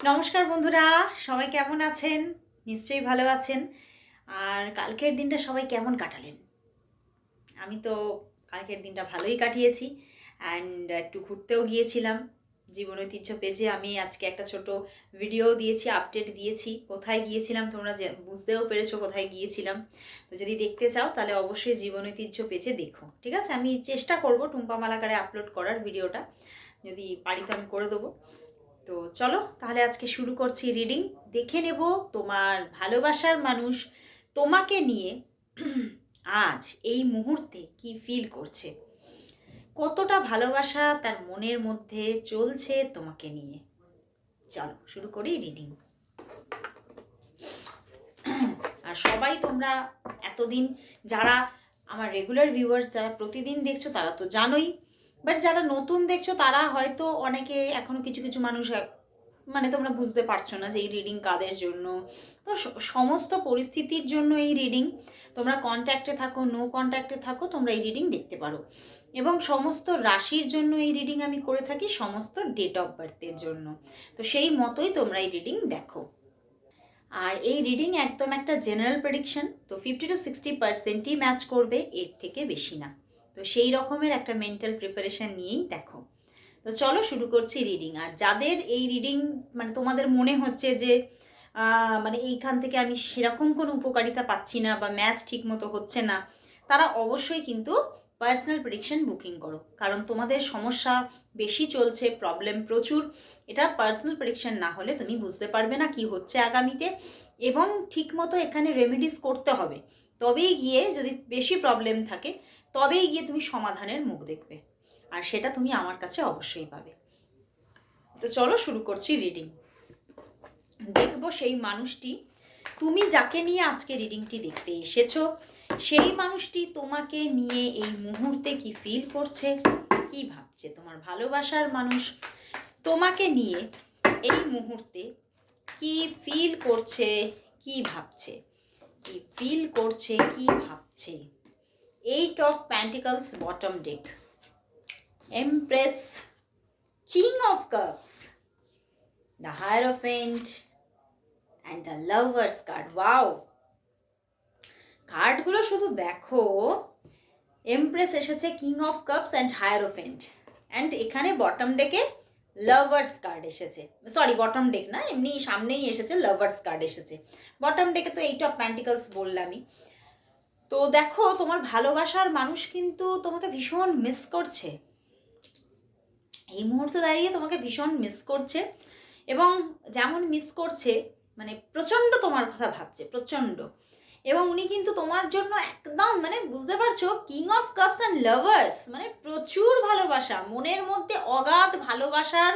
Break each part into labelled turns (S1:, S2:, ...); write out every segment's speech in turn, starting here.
S1: নমস্কার বন্ধুরা, সবাই কেমন আছেন? নিশ্চয়ই ভালো আছেন। আর কালকের দিনটা সবাই কেমন কাটালেন? আমি তো কালকের দিনটা ভালোই কাটিয়েছি। অ্যান্ড একটু ঘুরতেও গিয়েছিলাম। জীবন ঐতিহ্য পেজে আমি আজকে একটা ছোট ভিডিও দিয়েছি আপডেট দিয়েছি। কোথায় গিয়েছিলাম তোমরা যে, বুঝতেও পেরেছ কোথায় গিয়েছিলাম। তো যদি দেখতে চাও, তাহলে অবশ্যই জীবন ঐতিহ্য পেজে দেখো। ঠিক আছে? আমি চেষ্টা করব টুম্পা মালাকারে আপলোড করার ভিডিওটা যদি পারি তো আমি করে দেবো। তো চলো, তাহলে আজকে শুরু করছি রিডিং দেখে নেব তোমার ভালোবাসার মানুষ তোমাকে নিয়ে আজ এই মুহূর্তে কি ফিল করছে। কতটা ভালোবাসা তার মনের মধ্যে চলছে তোমাকে নিয়ে। চলো, শুরু করি রিডিং আর সবাই তোমরা এতদিন যারা আমার রেগুলার ভিউয়ার্স যারা প্রতিদিন দেখছ, তারা তো জানোই বাট যারা নতুন দেখছ, তারা হয়তো অনেকে এখনও কিছু কিছু মানুষ মানে তোমরা বুঝতে পারছ না যে এই রিডিং কাদের জন্য। তো সমস্ত পরিস্থিতির জন্য এই রিডিং তোমরা কন্ট্যাক্টে থাকো নো কন্ট্যাক্টে থাকো, তোমরা এই রিডিং দেখতে পারো। এবং সমস্ত রাশির জন্য এই রিডিং আমি করে থাকি, সমস্ত ডেট অফ বার্থের জন্য। তো সেই মতোই তোমরা এই রিডিং দেখো। আর এই রিডিং একদম একটা জেনারেল প্রেডিকশন তো ফিফটি টু সিক্সটি পার্সেন্টই ম্যাচ করবে, এর থেকে বেশি না। তো সেই রকমের একটা মেন্টাল প্রিপারেশন নিয়েই দেখো। তো চলো শুরু করছি রিডিং আর যাদের এই রিডিং মানে তোমাদের মনে হচ্ছে যে মানে এইখান থেকে আমি সেরকম কোনো উপকারিতা পাচ্ছি না বা ম্যাচ ঠিক মতো হচ্ছে না, তারা অবশ্যই কিন্তু পার্সোনাল প্রেডিকশন বুকিং করো। কারণ তোমাদের সমস্যা বেশি চলছে প্রবলেম প্রচুর, এটা পার্সোনাল প্রেডিকশন না হলে তুমি বুঝতে পারবে না কি হচ্ছে আগামীতে এবং ঠিক মতো এখানে রেমেডিস করতে হবে। তবেই গিয়ে যদি বেশি প্রবলেম থাকে তবেই গিয়ে তুমি সমাধানের মুখ দেখবে। আর সেটা তুমি আমার কাছে অবশ্যই পাবে। তো চলো শুরু করছি রিডিং দেখব সেই মানুষটি, তুমি যাকে নিয়ে আজকে রিডিংটি দেখতে এসেছ, সেই মানুষটি তোমাকে নিয়ে এই মুহূর্তে কি ফিল করছে, কি ভাবছে? তোমার ভালোবাসার মানুষ তোমাকে নিয়ে এই মুহূর্তে কি ফিল করছে, কি ভাবছে? কি ফিল করছে, কি ভাবছে? Eight of pentacles bottom deck empress king of cups the hierophant and the lovers card wow কার্ডগুলো শুধু দেখো। এমপ্রেস এসেছে king of cups and hierophant and এখানে বটম ডেকে লাভার্স কার্ড এসেছে। সরি বটম ডেক না, এমনি সামনেই এসেছে লাভার্স কার্ড এসেছে। বটম ডেকে তো এইট অফ প্যান্টিকলস বললামই। তো দেখো, তোমার ভালোবাসার মানুষ কিন্তু তোমাকে ভীষণ মিস করছে। এই মুহূর্তে দাঁড়িয়ে তোমাকে ভীষণ মিস করছে এবং যেমন মিস করছে মানে প্রচণ্ড তোমার কথা ভাবছে, প্রচণ্ড। এবং উনি কিন্তু তোমার জন্য একদম মানে বুঝতে পারছ king of cups and lovers মানে প্রচুর ভালোবাসা। মনের মধ্যে অগাধ ভালোবাসার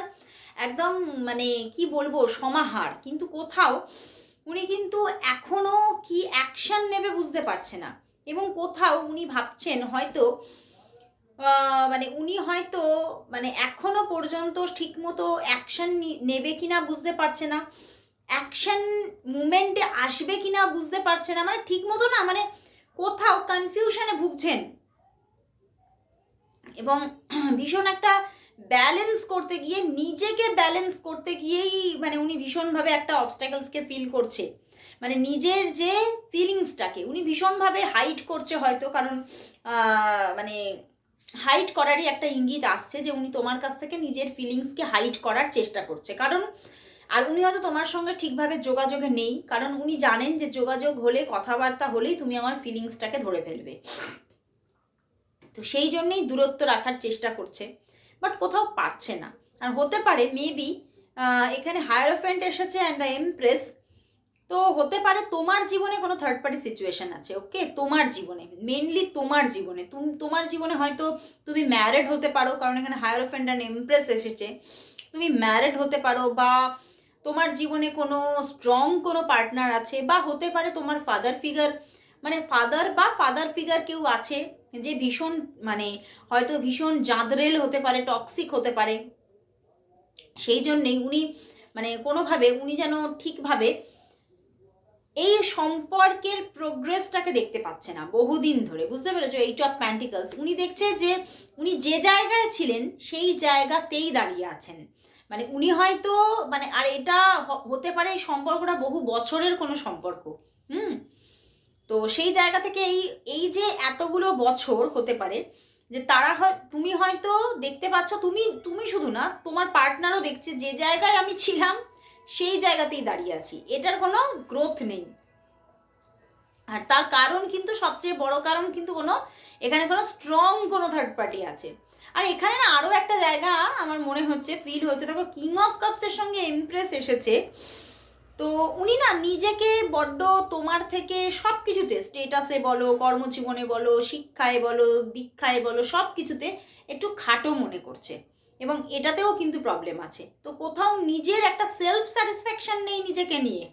S1: একদম মানে কি বলব, সমাহার। কিন্তু কোথাও উনি কিন্তু এখনও কি অ্যাকশন নেবে বুঝতে পারছে না। এবং কোথাও উনি ভাবছেন হয়তো মানে উনি হয়তো মানে এখনও পর্যন্ত ঠিকমতো অ্যাকশন নেবে কিনা বুঝতে পারছে না। অ্যাকশন মুমেন্টে আসবে কিনা বুঝতে পারছে না। মানে ঠিক মতো না মানে কোথাও কনফিউশনে ভুগছেন। এবং ভীষণ একটা ব্যালেন্স করতে গিয়ে, নিজেকে ব্যালেন্স করতে গিয়েই মানে উনি ভীষণভাবে একটা অবস্ট্যাকলসকে ফিল করছে। মানে নিজের যে ফিলিংসটাকে উনি ভীষণভাবে হাইট করছে হয়তো, কারণ মানে হাইট করারই একটা ইঙ্গিত আসছে যে উনি তোমার কাছ থেকে নিজের ফিলিংসকে হাইট করার চেষ্টা করছে। কারণ, আর উনি হয়তো তোমার সঙ্গে ঠিকভাবে যোগাযোগে নেই, কারণ উনি জানেন যে যোগাযোগ হলে, কথাবার্তা হলেই তুমি আমার ফিলিংসটাকে ধরে ফেলবে। তো সেই জন্যেই দূরত্ব রাখার চেষ্টা করছে। বাট কোথাও পারছে না। আর হতে পারে মেবি এখানে হায়ারোফেন্ট এসেছে অ্যান্ড দ্য এমপ্রেস তো হতে পারে তোমার জীবনে কোনো থার্ড পার্টি সিচুয়েশন আছে ওকে তোমার জীবনে মেনলি তোমার জীবনে। তুমি, তোমার জীবনে হয়তো তুমি ম্যারেড হতে পারো, কারণ এখানে হায়ারোফেন্ট অ্যান্ড এমপ্রেস এসেছে। তুমি ম্যারেড হতে পারো বা তোমার জীবনে কোনো স্ট্রং কোনো পার্টনার আছে বা হতে পারে তোমার ফাদার ফিগার মানে ফাদার বা ফাদার ফিগার কেউ আছে যে ভীষণ মানে হয়তো ভীষণ জাঁদরেল হতে পারে টক্সিক হতে পারে, সেই জন্যেই উনি মানে কোনোভাবে উনি যেন ঠিকভাবে এই সম্পর্কের প্রোগ্রেসটাকে দেখতে পাচ্ছে না, বহুদিন ধরে। বুঝতে পেরেছ? এইট অফ প্যান্টিকলস উনি দেখছে যে, উনি যে জায়গায় ছিলেন, সেই জায়গাতেই দাঁড়িয়ে আছেন। মানে উনি হয়তো মানে আর এটা হতে পারে এই সম্পর্কটা বহু বছরের কোনো সম্পর্ক, হুম? তো সেই জায়গা থেকে এই এই যে এতগুলো বছর হতে পারে যে তারা হয়, তুমি হয়তো দেখতে পাচ্ছ, তুমি তুমি শুধু না, তোমার পার্টনারও দেখছে যে জায়গায় আমি ছিলাম, সেই জায়গাতেই দাঁড়িয়ে আছি। এটার কোনো গ্রোথ নেই। আর তার কারণ কিন্তু সবচেয়ে বড় কারণ কিন্তু কোনো, এখানে কোনো স্ট্রং কোনো থার্ড পার্টি আছে। আর এখানে না আরও একটা জায়গা আমার মনে হচ্ছে ফিল হচ্ছে। দেখো কিং অফ কাপসের সঙ্গে এমপ্রেস এসেছে। তো উনি না নিজেকে বড্ড তোমার থেকে সব কিছুতে স্টেটাসে বলো, কর্মজীবনে বলো, শিক্ষায় বলো, দীক্ষায় বলো সব কিছুতে একটু খাটো মনে করছে। এবং এটাতেও কিন্তু প্রবলেম আছে। তো কোথাও নিজের একটা সেলফ স্যাটিসফ্যাকশন নেই নিজেকে নিয়ে।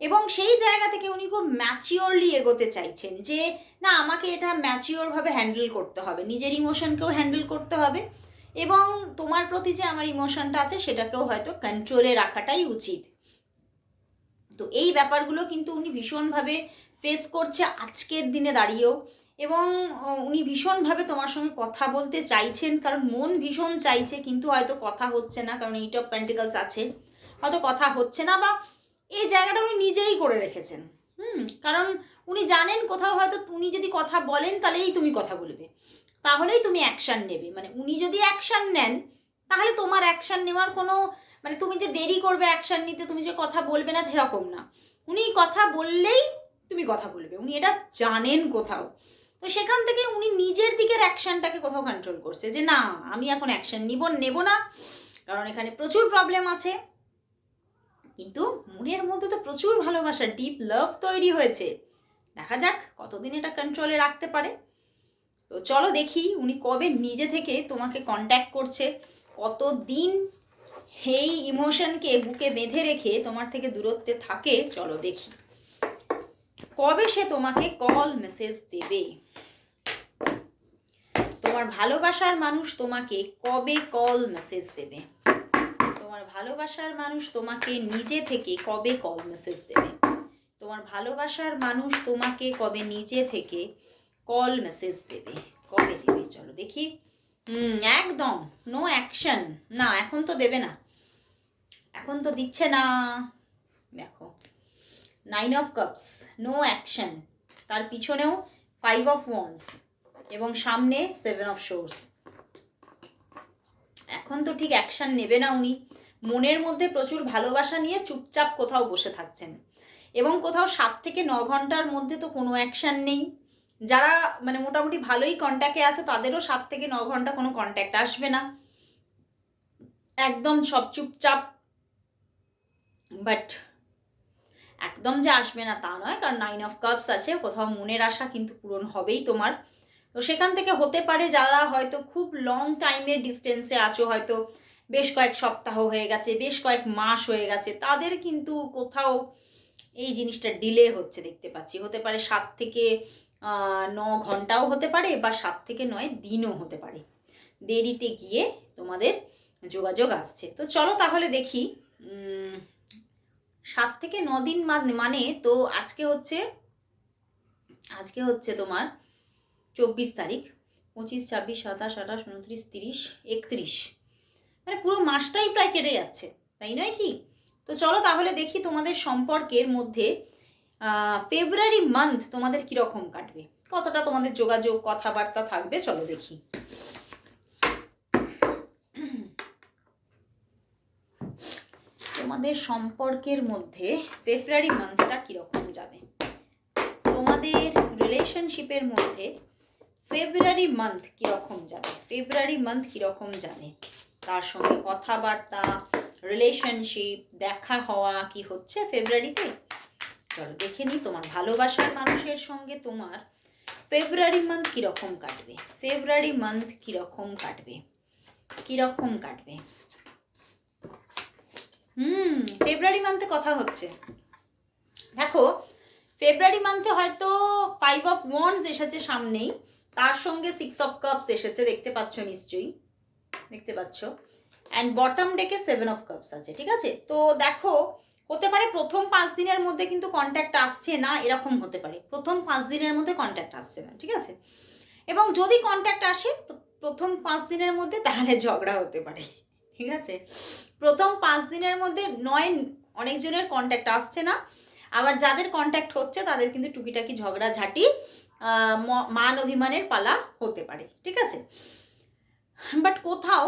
S1: এবং সেই জায়গা থেকে উনি খুব ম্যাচিওরলি এগোতে চাইছেন যে, না, আমাকে এটা ম্যাচিওরভাবে হ্যান্ডেল করতে হবে। নিজের ইমোশনকেও হ্যান্ডেল করতে হবে। এবং তোমার প্রতি যে আমার ইমোশনটা আছে, সেটাকেও হয়তো কন্ট্রোলে রাখাটাই উচিত। তো এই ব্যাপারগুলো কিন্তু উনি ভীষণভাবে ফেস করছে আজকের দিনে দাঁড়িয়েও। এবং উনি ভীষণভাবে তোমার সঙ্গে কথা বলতে চাইছেন, কারণ মন ভীষণ চাইছে, কিন্তু হয়তো কথা হচ্ছে না, কারণ এইট অফ প্যান্টিকালস আছে। হয়তো কথা হচ্ছে না বা এই জায়গাটা উনি নিজেই করে রেখেছেন। হুম, কারণ উনি জানেন কোথাও হয়তো উনি যদি কথা বলেন, তাহলেই তুমি কথা বলবে। তাহলেই তুমি অ্যাকশান নেবে। মানে উনি যদি অ্যাকশান নেন, তাহলে তোমার অ্যাকশান নেওয়ার কোনো মানে তুমি যে দেরি করবে অ্যাকশান নিতে, তুমি যে কথা বলবে না, সেরকম না। উনি কথা বললেই তুমি কথা বলবে। উনি এটা জানেন কোথাও। তো সেখান থেকে উনি নিজের দিকের অ্যাকশানটাকে কোথাও কন্ট্রোল করছে যে, না, আমি এখন অ্যাকশান নিব, নেব না। কারণ এখানে প্রচুর প্রবলেম আছে। কিন্তু মনের মধ্যে তো প্রচুর ভালোবাসা ডিপ লাভ তৈরি হয়েছে। দেখা যাক কতদিন এটা কন্ট্রোলে রাখতে পারে। তো চলো দেখি উনি কবে নিজে থেকে তোমাকে কন্ট্যাক্ট করছে। কতদিন এই ইমোশনকে বুকে বেঁধে রেখে তোমার থেকে দূরত্বে থাকে, চলো দেখি। কবে সে তোমাকে কল মেসেজ দেবে? তোমার ভালোবাসার মানুষ তোমাকে কবে কল মেসেজ দেবে? তোমার ভালোবাসার মানুষ তোমাকে নিজে থেকে কবে কল মেসেজ দেবে? তোমার ভালোবাসার মানুষ তোমাকে কবে নিজে থেকে কল মেসেজ দেবে? কবে দেবে? চলো দেখি। হুম, একদম নো অ্যাকশন না, এখন তো দেবে না। এখন তো দিচ্ছে না। দেখো nine of cups no action তার পিছনেও ফাইভ অফ ওয়ান্স এবং সামনে সেভেন অফ শোর্স এখন তো ঠিক অ্যাকশন নেবে না উনি। মনের মধ্যে প্রচুর ভালোবাসা নিয়ে চুপচাপ কোথাও বসে থাকছেন। এবং কোথাও সাত থেকে ন ঘণ্টার মধ্যে তো কোনো অ্যাকশন নেই। যারা মানে মোটামুটি ভালোই কন্ট্যাক্টে আছে, তাদেরও সাত থেকে ন ঘণ্টা কোনো কন্ট্যাক্ট আসবে না। একদম সব চুপচাপ বাট একদম যে আসবে না তা নয়, কারণ নাইন অফ কাপস আছে, কোথাও মনের আশা কিন্তু পূরণ হবেই তোমার। তো সেখান থেকে হতে পারে যারা হয়তো খুব লং টাইমের ডিস্টেন্সে আছো, হয়তো বেশ কয়েক সপ্তাহ হয়ে গেছে, বেশ কয়েক মাস হয়ে গেছে, তাদের কিন্তু কোথাও এই জিনিসটা ডিলে হচ্ছে দেখতে পাচ্ছি। হতে পারে সাত থেকে ন ঘন্টাও হতে পারে বা সাত থেকে নয় দিনও হতে পারে। দেরিতে গিয়ে তোমাদের যোগাযোগ আসছে। তো চলো তাহলে দেখি সাত থেকে ন দিন মান- তো আজকে হচ্ছে আজকে হচ্ছে তোমার চব্বিশ তারিখ, পঁচিশ, ছাব্বিশ, সাতাশ, আঠাশ, উনত্রিশ, তিরিশ, একত্রিশ। মানে পুরো মাসটাই প্রায় কেটে যাচ্ছে, তাই নয় কি? তো চলো তাহলে দেখি তোমাদের সম্পর্কের মধ্যে ফেব্রুয়ারি মান্থ তোমাদের কীরকম কাটবে? কতটা তোমাদের যোগাযোগ, কথাবার্তা থাকবে? চলো দেখি। তোমাদের সম্পর্কের মধ্যে ফেব্রুয়ারি মান্থটা কীরকম যাবে? তোমাদের রিলেশনশিপের মধ্যে ফেব্রুয়ারি মান্থ কীরকম যাবে? ফেব্রুয়ারি মান্থ কীরকম যাবে? তার সঙ্গে কথাবার্তা রিলেশনশিপ দেখা হওয়া কি হচ্ছে ফেব্রুয়ারিতে? চলো দেখে নিই তোমার ভালোবাসার মানুষের সঙ্গে তোমার ফেব্রুয়ারি মান্থ কীরকম কাটবে? ফেব্রুয়ারি মান্থ কীরকম কাটবে? কীরকম কাটবে? হুম, ফেব্রুয়ারি মান্থে কথা হচ্ছে। দেখো, ফেব্রুয়ারি মান্থে হয়তো ফাইভ অফ ওয়ান্স এসেছে সামনেই, তার সঙ্গে সিক্স অফ কাপস এসেছে, দেখতে পাচ্ছ নিশ্চয়ই, দেখতে পাচ্ছ। অ্যান্ড বটম ডেকে সেভেন অফ কাপস আছে, ঠিক আছে? তো দেখো, হতে পারে প্রথম পাঁচ দিনের মধ্যে কিন্তু কন্ট্যাক্ট আসছে না, এরকম হতে পারে। প্রথম পাঁচ দিনের মধ্যে কন্ট্যাক্ট আসছে না, ঠিক আছে? এবং যদি কন্ট্যাক্ট আসে, প্রথম পাঁচ দিনের মধ্যে তাহলে ঝগড়া হতে পারে। ঠিক আছে? প্রথম পাঁচ দিনের মধ্যে নয় অনেকজনের কন্ট্যাক্ট আসছে না। আবার যাদের কন্ট্যাক্ট হচ্ছে, তাদের কিন্তু টুকিটাকি ঝগড়াঝাটি মান অভিমানের পালা হতে পারে। ঠিক আছে? বাট কোথাও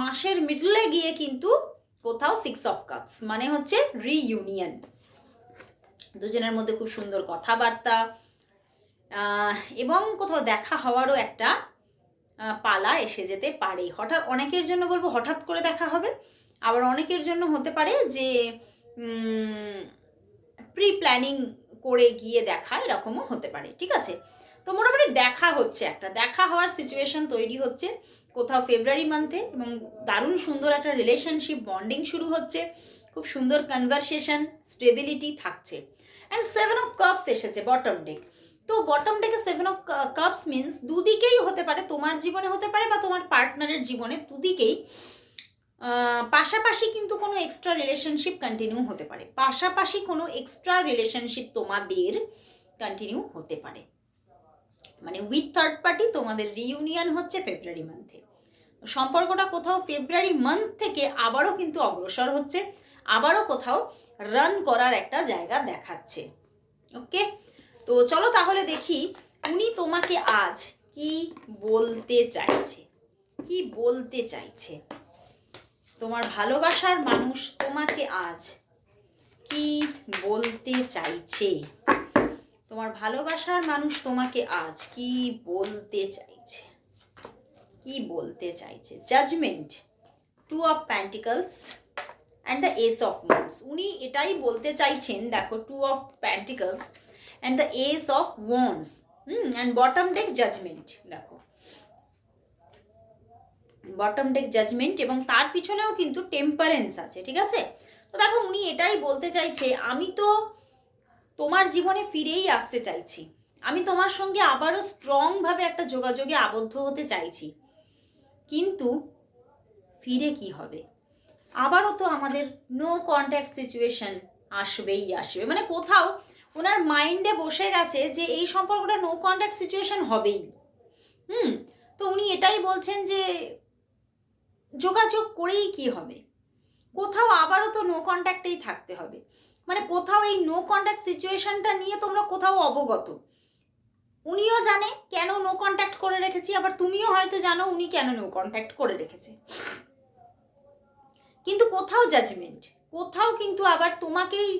S1: মাসের মিডলে গিয়ে কিন্তু কোথাও সিক্স অফ কাপস মানে হচ্ছে রিইউনিয়ন দুজনের মধ্যে খুব সুন্দর কথাবার্তা এবং কোথাও দেখা হওয়ারও একটা পালা এসে যেতে পারে হঠাৎ অনেকের জন্য বলব হঠাৎ করে দেখা হবে। আবার অনেকের জন্য হতে পারে যে প্রি প্ল্যানিং করে গিয়ে দেখা এরকমও হতে পারে, ঠিক আছে? তো মোটামুটি দেখা হচ্ছে একটা। দেখা হওয়ার সিচুয়েশন তৈরি হচ্ছে। কোথাও ফেব্রুয়ারি মান্থে এবং দারুণ সুন্দর একটা রিলেশনশিপ বন্ডিং শুরু হচ্ছে। খুব সুন্দর কনভারসেশন স্টেবিলিটি থাকছে। অ্যান্ড সেভেন অফ কাপস এসেছে বটম ডেক তো বটম ডেকে সেভেন অফ কাপস মিন্স দুদিকেই হতে পারে তোমার জীবনে হতে পারে বা তোমার পার্টনারের জীবনে দুদিকেই। পাশাপাশি কিন্তু কোনো এক্সট্রা রিলেশনশিপ কন্টিনিউ হতে পারে। পাশাপাশি কোনো এক্সট্রা রিলেশনশিপ তোমাদের কন্টিনিউ হতে পারে। মানে উইথ থার্ড পার্টি তোমাদের রিইউনিয়ন হচ্ছে ফেব্রুয়ারি মান্থে সম্পর্কটা কোথাও ফেব্রুয়ারি মান্থ থেকে আবারও কিন্তু অগ্রসর হচ্ছে। আবারও কোথাও রান করার একটা জায়গা দেখাচ্ছে। ওকে তো চলো তাহলে দেখি উনি তোমাকে আজ কি বলতে চাইছে? কি বলতে চাইছে? তোমার ভালোবাসার মানুষ তোমাকে আজ কি বলতে চাইছে? তোমার ভালোবাসার মানুষ তোমাকে আজ কি বলতে চাইছে? কি বলতে চাইছে? Judgement two of pentacles and the ace of wands উনি এটাই বলতে চাইছেন, দেখো two of pentacles and the ace of wands hmm and bottom deck judgement দেখো। বটম ডেক জাজমেন্ট এবং তার পিছনেও কিন্তু টেম্পারেন্স আছে, ঠিক আছে? তো দেখো, উনি এটাই বলতে চাইছে, আমি তো তোমার জীবনে ফিরেই আসতে চাইছি। আমি তোমার সঙ্গে আবারও স্ট্রংভাবে একটা যোগাযোগে আবদ্ধ হতে চাইছি। কিন্তু ফিরে কি হবে? আবারও তো আমাদের নো কন্ট্যাক্ট সিচুয়েশন আসবেই, আসবে। মানে কোথাও ওনার মাইন্ডে বসে গেছে যে এই সম্পর্কটা নো কন্ট্যাক্ট সিচুয়েশন হবেই। হুম? তো উনি এটাই বলছেন যে যোগাযোগ করেই কি হবে? কোথাও আবারও তো নো কন্ট্যাক্টেই থাকতে হবে। মানে কোথাও এই নো কন্ট্যাক্ট সিচুয়েশনটা নিয়ে তোমরা কোথাও অবগত। উনিও জানে কেন নো কন্ট্যাক্ট করে রেখেছি, আবার তুমিও হয়তো জানো উনি কেন নো কন্ট্যাক্ট করে রেখেছে। কিন্তু কোথাও জাজমেন্ট কোথাও কিন্তু আবার তোমাকেই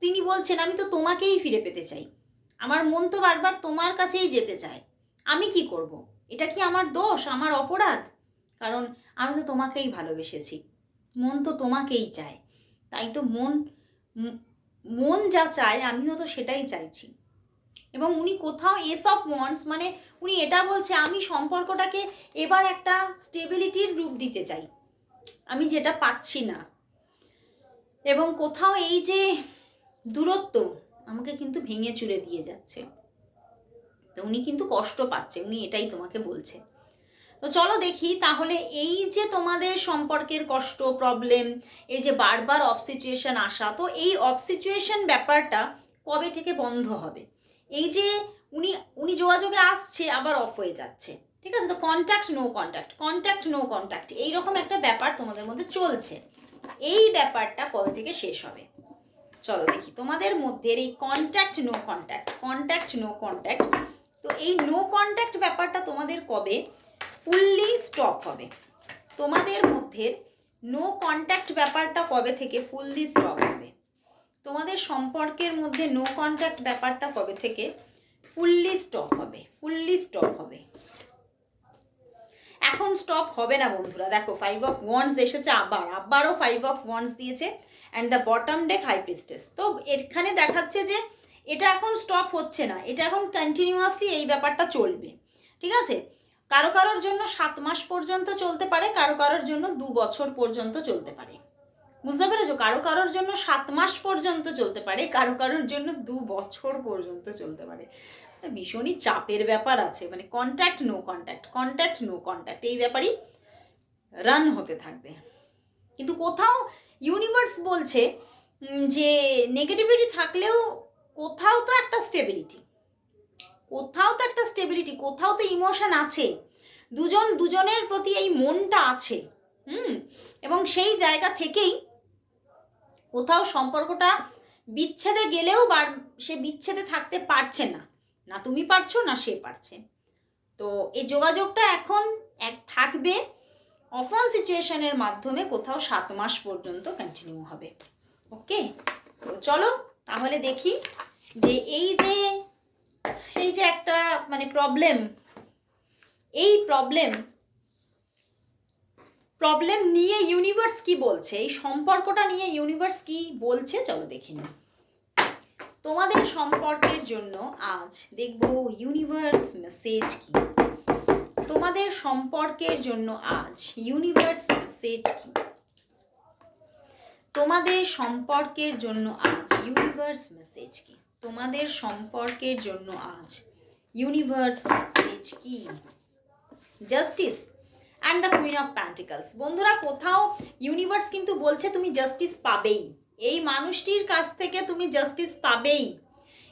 S1: তিনি বলছেন, আমি তো তোমাকেই ফিরে পেতে চাই। আমার মন তো বারবার তোমার কাছেই যেতে চায়। আমি কি করব। এটা কি আমার দোষ, আমার অপরাধ? কারণ আমি তো তোমাকেই ভালোবেসেছি। মন তো তোমাকেই চায়। তাই তো মন মন যা চায়, আমিও তো সেটাই চাইছি। এবং উনি কোথাও এস অফ ওয়ান্স মানে উনি এটা বলছে, আমি সম্পর্কটাকে এবার একটা স্টেবিলিটির রূপ দিতে চাই। আমি যেটা পাচ্ছি না। এবং কোথাও এই যে দূরত্ব আমাকে কিন্তু ভেঙে চুরে দিয়ে যাচ্ছে। তো উনি কিন্তু কষ্ট পাচ্ছে, উনি এটাই তোমাকে বলছে। তো চলো দেখি, তাহলে এই যে তোমাদের সম্পর্কের কষ্ট প্রবলেম এই যে বারবার অফ সিচুয়েশন আসা, তো এই অফ সিচুয়েশন ব্যাপারটা কবে থেকে বন্ধ হবে? এই যে উনি উনি যোগাযোগে আসছে, আবার অফ হয়ে যাচ্ছে। ঠিক আছে? তো contact no contact contact no contact এইরকম একটা ব্যাপার তোমাদের মধ্যে চলছে। এই ব্যাপারটা কবে থেকে শেষ হবে? চলো দেখি। তোমাদের মধ্যে এই contact no contact contact no contact তো এই নো কন্ট্যাক্ট ব্যাপারটা তোমাদের কবে? ফুললি স্টপ হবে। তোমাদের মধ্যে নো কন্ট্যাক্ট ব্যাপারটা কবে থেকে ফুললি স্টপ হবে? তোমাদের সম্পর্কের মধ্যে নো কন্ট্যাক্ট ব্যাপারটা কবে থেকে ফুললি স্টপ হবে? ফুললি স্টপ হবে। এখন স্টপ হবে না বন্ধুরা। দেখো ফাইভ অফ ওয়ান্স এসেছে আবার। আবারও ফাইভ অফ ওয়ান্স দিয়েছে। And the bottom deck high priestess তো এখানে দেখাচ্ছে যে এটা এখন স্টপ হচ্ছে না, এটা এখন কন্টিনিউয়াসলি এই ব্যাপারটা চলবে, ঠিক আছে? কারও কারোর জন্য সাত মাস পর্যন্ত চলতে পারে, কারও কারোর জন্য দু বছর পর্যন্ত চলতে পারে, বুঝতে পেরেছ? কারও কারোর জন্য সাত মাস পর্যন্ত চলতে পারে, কারও কারোর জন্য দু বছর পর্যন্ত চলতে পারে। ভীষণই চাপের ব্যাপার আছে মানে contact no contact contact no contact এই ব্যাপারই রান হতে থাকবে। কিন্তু কোথাও ইউনিভার্স বলছে যে নেগেটিভিটি থাকলেও কোথাও তো একটা স্টেবিলিটি কোথাও তো একটা স্টেবিলিটি কোথাও তো ইমোশন আছে। দুজন, দুজনের প্রতি এই মনটা আছে, হুম? এবং সেই জায়গা থেকেই কোথাও সম্পর্কটা বিচ্ছেদে গেলেও বার, সে বিচ্ছেদে থাকতে পারছে না। না তুমি পারছ, না সে পারছে। তো এই যোগাযোগটা এখন এক, থাকবে। অফন সিচুয়েশনের মাধ্যমে কোথাও সাত মাস পর্যন্ত কন্টিনিউ হবে। ওকে? তো চলো, তাহলে দেখি যে এই যে এই যে একটা মানে প্রবলেম এই প্রবলেম প্রবলেম নিয়ে ইউনিভার্স কি বলছে? এই সম্পর্কটা নিয়ে ইউনিভার্স কি বলছে? চলো দেখে নিই। তোমাদের সম্পর্কের জন্য আজ দেখব ইউনিভার্স মেসেজ কি। তোমাদের সম্পর্কের জন্য আজ ইউনিভার্স মেসেজ কি? তোমাদের সম্পর্কের জন্য আজ ইউনিভার্স মেসেজ কি? তোমাদের সম্পর্কের জন্য আজ ইউনিভার্স মেসেজ কি? Justice and the queen of pentacles বন্ধুরা, কোথাও ইউনিভার্স কিন্তু বলছে তুমি জাস্টিস পাবেই। এই মানুষটির কাছ থেকে তুমি জাস্টিস পাবেই।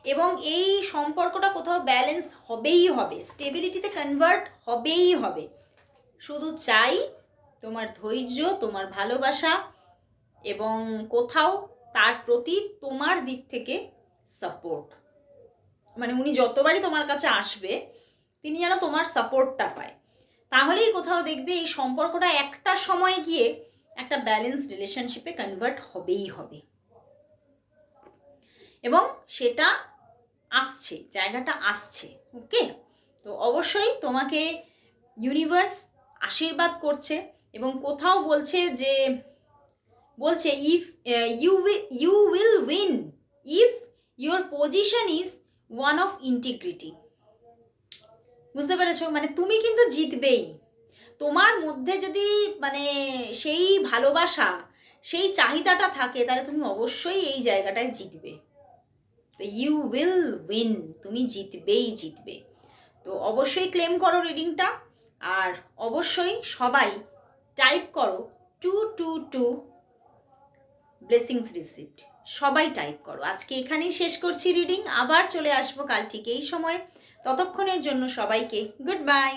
S1: এবং এই সম্পর্কটা কোথাও ব্যালেন্স হবেই হবে স্টেবিলিটিতে কনভার্ট হবেই হবে। শুধু চাই তোমার ধৈর্য, তোমার ভালোবাসা এবং কোথাও তার প্রতি তোমার দিক থেকে সাপোর্ট মানে উনি যতবারই তোমার কাছে আসবে, তিনি যেন তোমার সাপোর্টটা পায়। তাহলেই কোথাও দেখবে এই সম্পর্কটা একটা সময় গিয়ে একটা ব্যালেন্স রিলেশনশিপে কনভার্ট হবেই হবে। এবং সেটা আসছে, জায়গাটা আসছে ওকে তো অবশ্যই তোমাকে ইউনিভার্স আশীর্বাদ করছে এবং কোথাও বলছে যে, বলছে if you you will win if your position is one of integrity বুঝতে পেরেছ? মানে তুমি কিন্তু জিতবেই। তোমার মধ্যে যদি মানে সেই ভালোবাসা, সেই চাহিদাটা থাকে, তাহলে তুমি অবশ্যই এই জায়গাটায় জিতবে। তো ইউ উইল উইন তুমি জিতবেই জিতবে। তো অবশ্যই ক্লেম করো রিডিংটা আর অবশ্যই সবাই টাইপ করো two two two blessings receipt সবাই টাইপ করো। আজকে এখানেই শেষ করছি রিডিং আবার চলে আসব কাল ঠিক এই সময়। ততক্ষণের জন্য সবাইকে গুড বাই